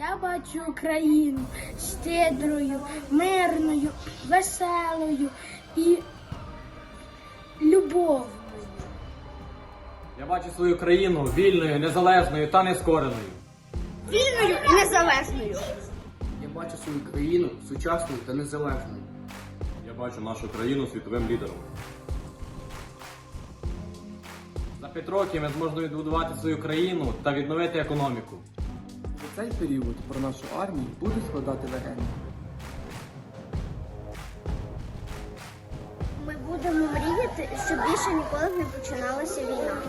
Я бачу Україну щедрою, мирною, веселою і любовною. Я бачу свою країну вільною, незалежною та нескореною. Вільною і незалежною. Я бачу свою країну сучасною та незалежною. Я бачу нашу країну світовим лідером. За п'ять років ми зможемо відбудувати свою країну та відновити економіку. За цей період про нашу армію будуть складати легенди. Ми будемо мріяти, щоб більше ніколи не починалася війна.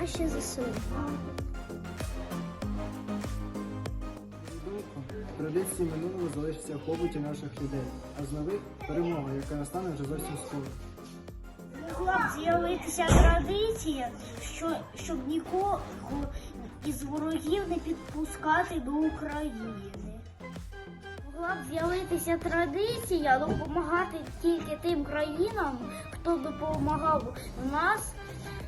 Наші ЗСУ. традиції минулого залишаться в побуті наших людей, а з нових перемога, яка настане вже зовсім скоро. З'явитися традиція, що, щоб нікого із ворогів не підпускати до України. Могла б з'явитися традиція допомагати тільки тим країнам, хто допомагав нас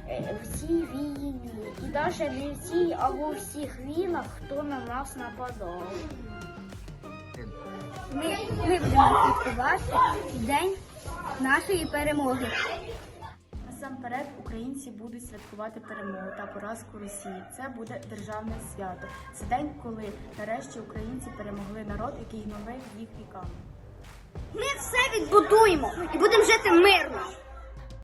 е, в цій війні. І навіть не в цій, а в всіх війнах, хто на нас нападав. Ми, ми будемо святкувати день нашої перемоги. Насамперед українці будуть святкувати перемогу та поразку Росії. Це буде державне свято. Це день, коли нарешті українці перемогли народ, який гнобив їх віками. Ми все відбудуємо і будемо жити мирно.